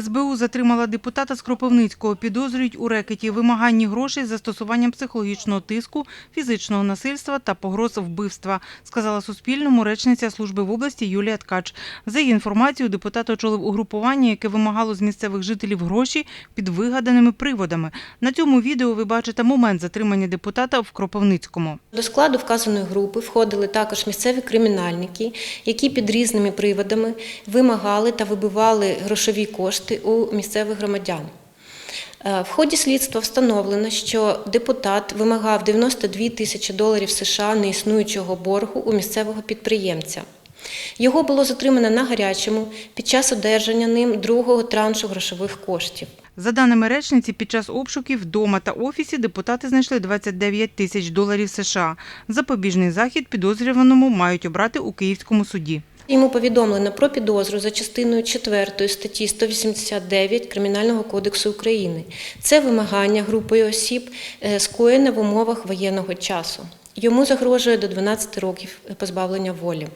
СБУ затримала депутата з Кропивницького. Підозрюють у рекеті, вимаганні грошей з застосуванням психологічного тиску, фізичного насильства та погроз вбивства, сказала Суспільному речниця служби в області Юлія Ткач. За її інформацією, депутат очолив угрупування, яке вимагало з місцевих жителів гроші під вигаданими приводами. На цьому відео ви бачите момент затримання депутата в Кропивницькому. До складу вказаної групи входили також місцеві кримінальники, які під різними приводами вимагали та вибивали грошові кошти у місцевих громадян. Е, В ході слідства встановлено, що депутат вимагав 92 тисячі доларів США неіснуючого боргу у місцевого підприємця. Його було затримано на гарячому під час одержання ним другого траншу грошових коштів. За даними речниці, під час обшуків вдома та офісі депутати знайшли 29 тисяч доларів США. Запобіжний захід підозрюваному мають обрати у Київському суді. Йому повідомлено про підозру за частиною 4 статті 189 Кримінального кодексу України. Це вимагання групою осіб е, скоєне в умовах воєнного часу. Йому загрожує до 12 років позбавлення волі.